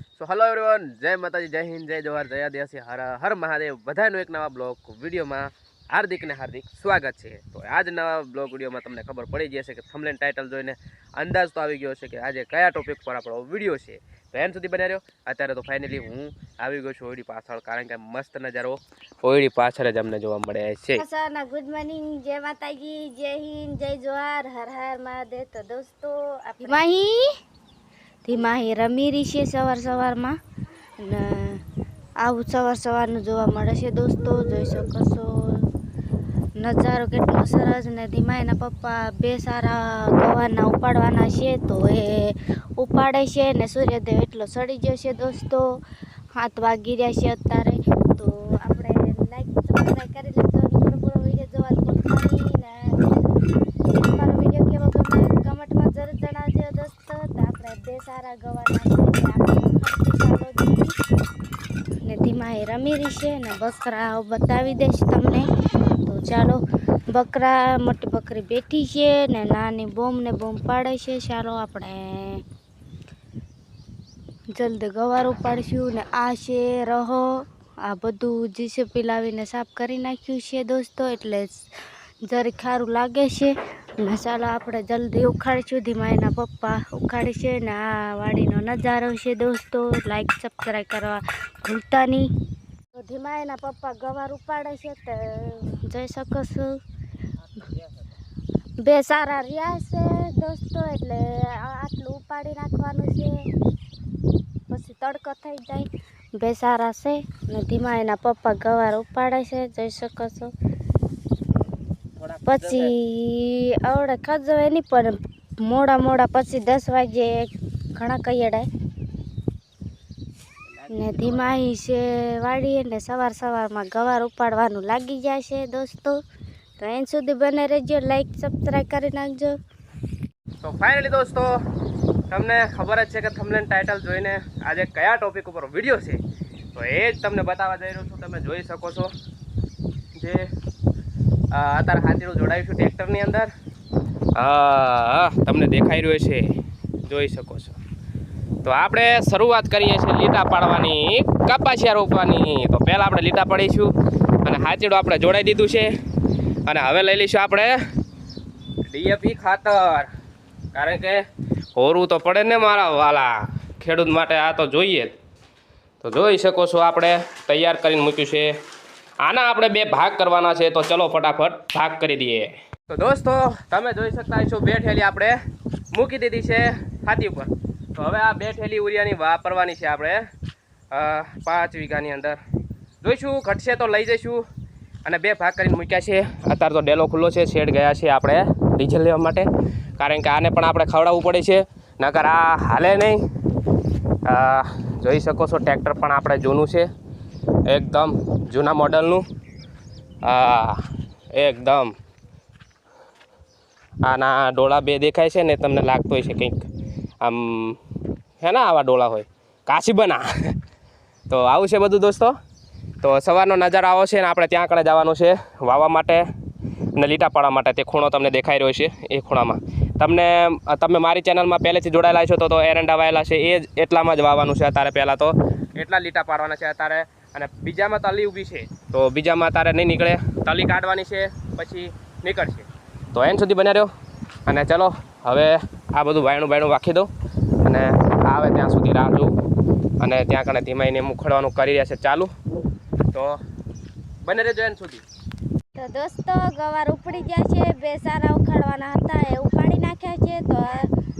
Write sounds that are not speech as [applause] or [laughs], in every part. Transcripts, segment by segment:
સો hello everyone જય માતાજી જય હિન્દ જય જવાહર જય આદિવાસી. હર હર મહાદેવ. બધાનું એક નવા બ્લોગ વિડીયોમાં હાર્દિક ને હાર્દિક સ્વાગત છે. તો આજ નવા બ્લોગ વિડીયોમાં તમને ખબર પડી જશે કે થમલેન ટાઇટલ જોઈને અંદાજ તો આવી ગયો છે કે આજે કયા ટોપિક પર આપણો વીડિયો છે. તો એમ સુધી બન્યા રહ્યો. અત્યારે તો ફાઇનલી હું આવી ગયો છું ઓયડી પાછળ કારણ કે મસ્ત નજારો ઓયડી પાછળ જ અમને જોવા મળે છે. ગુડ મોર્નિંગ જય માતાજી જય હિન્દ જય જોહાર હર હર મહાદેવ. તો દોસ્તો ધીમાહી અહીં રમી રહી છે સવાર સવારમાં. અને આવું સવાર સવારનું જોવા મળે છે દોસ્તો, જોઈ શકો છો. નજારો કેટલો સરસ ને ધીમા એના પપ્પા બે સારા ગવાના ઉપાડવાના છે તો એ ઉપાડે છે ને સૂર્યદેવ એટલો સડી ગયો છે દોસ્તો. હાથ વાગી રહ્યા છે અત્યારે તો આપણે લાઈક સબસ્ક્રાઈબ કરી લેજો અને પૂરો પૂરો વીડિયો જોવા ભૂલતા નહીં ને અમારો વીડિયો કેવો ગમે કમેન્ટમાં જરૂર જણાવજો દોસ્તો તો આપણે બે સારા ગવાના છે આપણે ને રમી રહી છે ને બકરા બતાવી દઈશ તમને. તો ચાલો, બકરા મોટી બકરી બેઠી છે ને નાની બોમ ને બોમ પાડે છે. ચાલો આપણે જલ્દી ગવાર પાડશું ને આ છે રહો. આ બધું જીસીપી લાવીને સાફ કરી નાખ્યું છે દોસ્તો, એટલે જરી ખારું લાગે છે. ને ચાલો આપણે જલ્દી ઉખાડીશું. ધીમા એના પપ્પા ઉખાડે છે ને આ વાડીનો નજારો છે દોસ્તો. લાઈક સબસ્ક્રાઈબ કરવા ભૂલતા નહીં. ધીમા એના પપ્પા ગવાર ઉપાડે છે તો જઈ શકો બે સારા રહ્યા છે દોસ્તો, એટલે આટલું ઉપાડી નાખવાનું છે. પછી તડકો થઈ જાય. બે સારા છે ને ધીમા એના પપ્પા ગવાર ઉપાડે છે, જઈ શકો પછી આવડે ખજવે નહીં પણ મોડા મોડા પછી દસ વાગે ઘણા કૈયડાય ને ધીમાહી છે વાળી એટલે સવાર સવારમાં ગવાર ઉપાડવાનું લાગી જાય છે દોસ્તો. તો એન સુધી બને રહેજો લાઈક સબસ્ક્રાઈબ કરી નાખજો. તો ફાઇનલી દોસ્તો, તમને ખબર જ છે કે થમલેન ટાઇટલ જોઈને આજે કયા ટોપિક ઉપર વીડિયો છે? તો એ જ તમને બતાવવા જઈ રહ્યો છું, તમે જોઈ શકો છો. જે અત્યારે હાથીનું જોડાયું છું ટ્રેક્ટરની અંદર. હા, તમને દેખાઈ રહ્યો છે જોઈ શકો છો. તો આપણે શરૂઆત કરીએ છીએ લીટા પાડવાની, કપાસિયા રોપવાની. તો પહેલાં આપણે લીટા પાડીશું અને હાચીડું આપણે જોડાઈ દીધું છે. અને હવે લઈ લઈશું આપણે ડીએપી ખાતર. કારણ કે હોરવું તો પડે ને મારા વાલા, ખેડૂત માટે આ તો જોઈએ તો જોઈ શકો છો આપણે, તૈયાર કરીને મૂક્યું છે. આના આપણે બે ભાગ કરવાના છે, તો ચલો ફટાફટ ભાગ કરી દઈએ. તો દોસ્તો, તમે જોઈ શકતા છો બે ઠેલી આપણે મૂકી દીધી છે, હાથી ઉપર. તો હવે આ બે થેલી ઉરિયાની વાપરવાની છે આપણે પાંચ વીઘાની અંદર. જોઈશું, ઘટશે તો લઈ જઈશું. અને બે ભાગ કરીને મૂક્યા છે. અત્યારે તો ડેલો ખુલ્લો છે, શેડ ગયા છે આપણે ડીઝલ લેવા માટે. કારણ કે આને પણ આપણે ખવડાવવું પડે છે. નકર આ હાલે નહીં. જોઈ શકો છો, ટ્રેક્ટર પણ આપણે જૂનું છે. એકદમ જૂના મોડલનું. એકદમ. આના ડોળા બે દેખાય છે ને તમને લાગતો હોય છે કંઈક. આમ, હે ને આવા ડોળા હોય. કાશી બના. તો આવું છે બધું દોસ્તો. તો સવારનો નજારો આવો છે ને આપણે ત્યાં આગળ જવાનું છે વાવવા માટે અને લીટા પાડવા માટે. તે ખૂણો તમને દેખાઈ રહ્યો છે એ ખૂણામાં. તમને તમે મારી ચેનલમાં પહેલેથી જોડાયેલા છો તો તો એરંડા વાયેલા છે. એ જ એટલામાં જ વાવવાનું છે અત્યારે પહેલાં તો. એટલા લીટા પાડવાના છે અત્યારે. અને બીજામાં તલી ઊભી છે. તો બીજામાં અત્યારે નહીં નીકળે. તલી કાઢવાની છે, પછી નીકળશે. તો એન સુધી બન્યા રહ્યો. અને ચલો, હવે આ બધું વાયણું બાયણું વાખી દઉં. અને આવે ત્યાં સુધી રાહ જોઉં. અને ત્યાં કણે ધીમાઈને મુખડવાનું કરી રહ્યા છે ચાલુ. તો બને રહેજો એન સુધી. તો દોસ્તો, ગવાર ઉપડી ગયા છે. બે સારા ઉખાડવાના હતા, એ ઉપાડી નાખ્યા છે. તો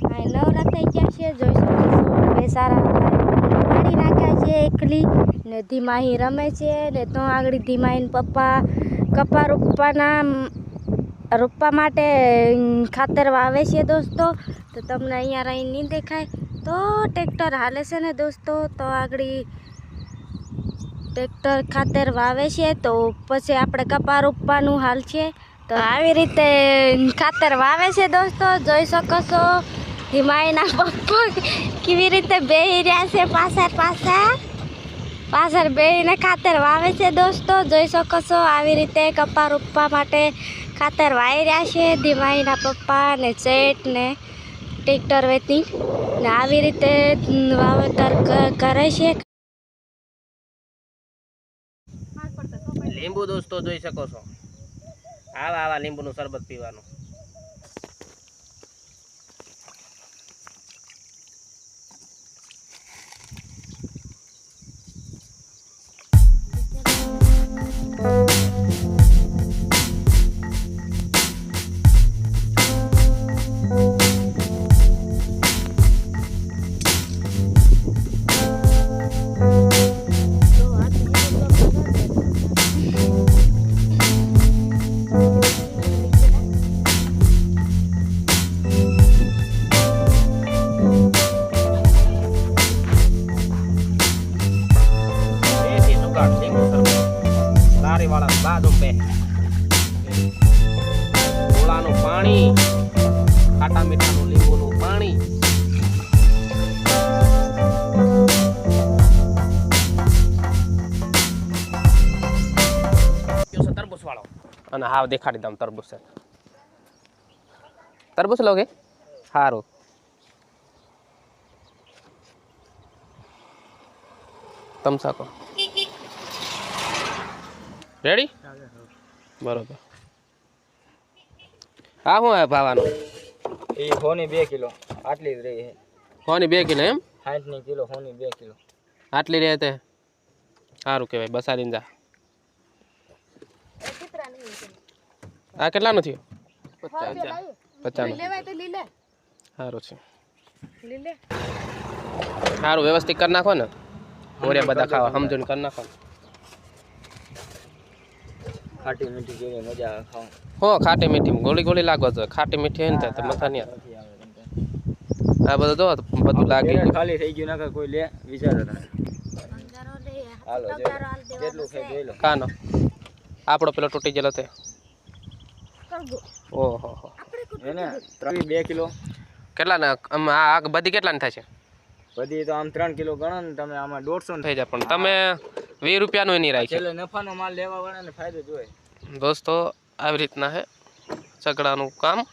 અહીં નવરા થઈ ગયા છે. જોઈશું બે સારા ઉપાડી નાખ્યા છે એકલી. ને ધીમાહી રમે છે. ને તો આગળ ધીમાહીન પપ્પા કપા રોપવાના રોપવા માટે ખાતર વાવે છે દોસ્તો. તો તમને અહીંયા રહી નહીં દેખાય. તો ટ્રેક્ટર હાલે છે ને દોસ્તો, તો આગળ ટ્રેક્ટર ખાતર વાવે છે. તો પછી આપણે કપા રોપવાનું હાલ છે. તો આવી રીતે ખાતર વાવે છે દોસ્તો. જોઈ શકો હિમાયના પપ્પા કેવી રીતે બેહી રહ્યા છે પાછળ પાછળ. પાછળ બેહીને ખાતર વાવે છે દોસ્તો. જોઈ શકો આવી રીતે કપા રોપવા માટે ખાતર વાયર્યા છે ધીમાઈના પપ્પા ને ચેટ ને ટ્રેક્ટર વેતી ને આવી રીતે વાવેતર કરે છે. લીંબુ દોસ્તો જોઈ શકો છો. આવા આવા લીંબુનું શરબત પીવાનું. અને હાવ દેખાડી દઉં તરબૂચ છે. તરબૂચ લોગે? સારું તમસાકો રેડી બરોબર. હા શું હે ભાવાનું? એ હોની બે કિલો. આટલી જ રહી છે. કોની બે કિલો એમ? સાઠની કિલો હોની બે કિલો. આટલી રહે તે? સારું કહેવાય બસાડીને જા. આ કેટલાનું થયું? પચાસ સારું છે. સારું વ્યવસ્થિત કરી નાખો ને. ઓરે બધા ખાવા સમજણ કરી નાખો. ખાટી મીઠી જેવી મજા ખાવ હો ખાટી મીઠી ગોળી ગોળી લાગવા જોઈએ. ખાટી મીઠી હોય ને તો મથા નહીં. નથી આ બધું જો બધું લાગી ગયું. ખાલી થઈ ગયું નાખે કોઈ લે વિચારો તમે હાલો જેટલું કેટલું ખાઈ જોઈ લો. કાનો. આપણો પેલો તૂટી ગયેલો તે ઓહો. એને ત્રણ બે કિલો. કેટલાના? આમ આ આગ બધી કેટલાની થાય છે? બધી તો આમ ત્રણ કિલો ગણો ને તમે આમાં દોઢસો ને થઈ જાય પણ તમે વીસ રૂપિયાનું નહીં રાખી એટલે નફાનો માલ લેવા વાળાને ફાયદો જોઈએ દોસ્તો આવી રીતના છે સગડાનું કામ.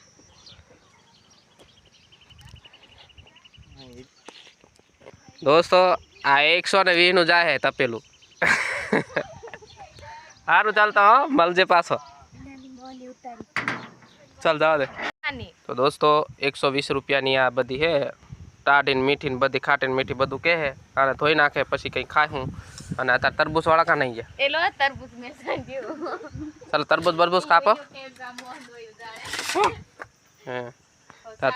દોસ્તો આ એકસો ને વીસનું જાય તપેલું. [laughs] સારું ચાલતા હો મળજે પાછો. ચાલ જવા દે. તો દોસ્તો એકસો વીસ રૂપિયાની આ બધી છે ટાઢીને મીઠી ને બધી ખાટીને મીઠી બધું કહે છે અને ધોઈ નાખે પછી કંઈ ખાય હું. અને અત્યારે તરબૂચવાળા કા નહીં ગયા. એલો તરબૂચ મેં ચાલો તરબૂચ બરબૂચ કાપો. હે.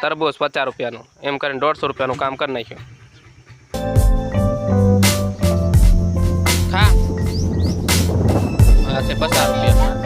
તરબૂચ પચાસ રૂપિયાનું. એમ કરીને દોઢસો રૂપિયાનું કામ કરી નાખ્યું. ખા. આ છે પચાસ રૂપિયા.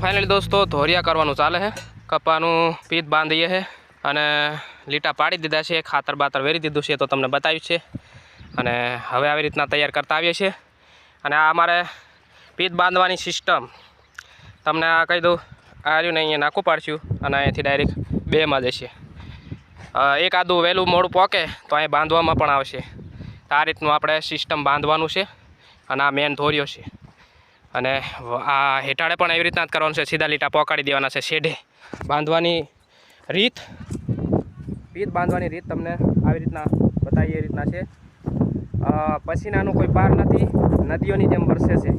ફાઇનલી દોસ્તો ધોરિયા કરવાનું ચાલે છે. કપાનું પીત બાંધીએ છે અને લીટા પાડી દીધા છે, ખાતર બાતર વેરી દીધું છે તો તમને બતાવ્યું છે. અને હવે આવી રીતના તૈયાર કરતા આવીએ છીએ. અને આ અમારે પીત બાંધવાની સિસ્ટમ તમને આ કહી દઉં, આ રહ્યું ને અહીંયા નાખું પાડશું અને અહીંયાથી ડાયરેક્ટ બેમાં જશે. એક આદું વહેલું મોડું પોકે તો અહીં બાંધવામાં પણ આવશે. આ રીતનું આપણે સિસ્ટમ બાંધવાનું છે અને આ મેન ધોર્યો છે. અને આ હેઠાળે પણ એવી રીતના જ કરવાનું છે. સીધા લીટા પોકાડી દેવાના છે શેઢે. બાંધવાની રીત. રીત બાંધવાની રીત તમને આવી રીતના બતાવી એ રીતના છે. પસીનાનું કોઈ પાર નથી. નદીઓની જેમ વરસે છે.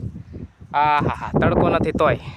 આ હા હા તડકો નથી તોય.